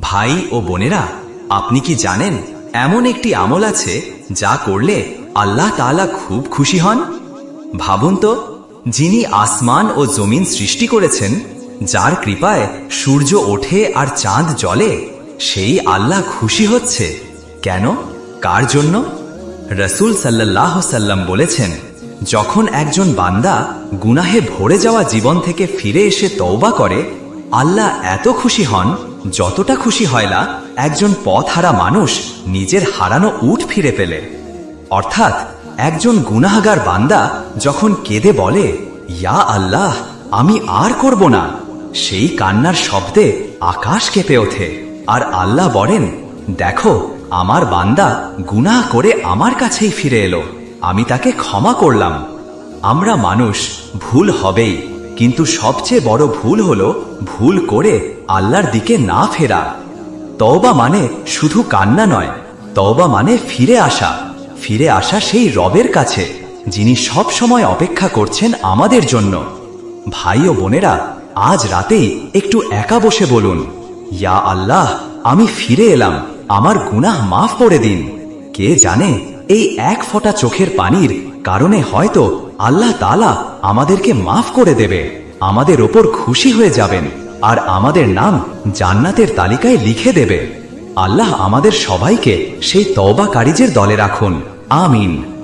ভাই ও বোনেরা, আপনি কি জানেন এমন একটি আমল আছে যা করলে আল্লাহ তাআলা খুব খুশি হন? ভাবুন তো, যিনি আসমান ও জমিন সৃষ্টি করেছেন, যার কৃপায় সূর্য ওঠে আর চাঁদ জলে সেই আল্লাহ খুশি হচ্ছে। কেন? কার জন্য? রসুল সাল্লাহ সাল্লাম বলেছেন, যখন একজন বান্দা গুনাহে ভরে যাওয়া জীবন থেকে ফিরে এসে তওবা করে, আল্লাহ এত খুশি হন যতটা খুশি হয় না, একজন পথ হারা মানুষ নিজের হারানো উঠ ফিরে পেলে। অর্থাৎ, একজন গুনাহগার বান্দা যখন কেঁদে বলে, ইয়া আল্লাহ, আমি আর করব না, সেই কান্নার শব্দে আকাশ কেঁপে ওঠে। আর আল্লাহ বলেন, দেখো, আমার বান্দা গুনাহ করে আমার কাছেই ফিরে এলো। আমি তাকে ক্ষমা করলাম। আমরা মানুষ ভুল হবেই। কিন্তু সবচেয়ে বড় ভুল হলো ভুল করে আল্লাহর দিকে না ফেরা। তওবা মানে শুধু কান্না নয়, তওবা মানে ফিরে আসা। ফিরে আসা সেই রবের কাছে, যিনি সব সময় অপেক্ষা করছেন আমাদের জন্য। ভাই ও বোনেরা, আজ রাতেই একটু একা বসে বলুন, ইয়া আল্লাহ, আমি ফিরে এলাম, আমার গুনাহ মাফ করে দিন। কে জানে, এই এক ফোঁটা চোখের পানির কারণে হয়তো আল্লাহ তালা আমাদেরকে মাফ করে দেবে। আমাদের ওপর খুশি হয়ে যাবেন আর আমাদের নাম জান্নাতের তালিকায় লিখে দেবে। আল্লাহ আমাদের সবাইকে সেই তওবাকারীজের দলে রাখুন। আমিন।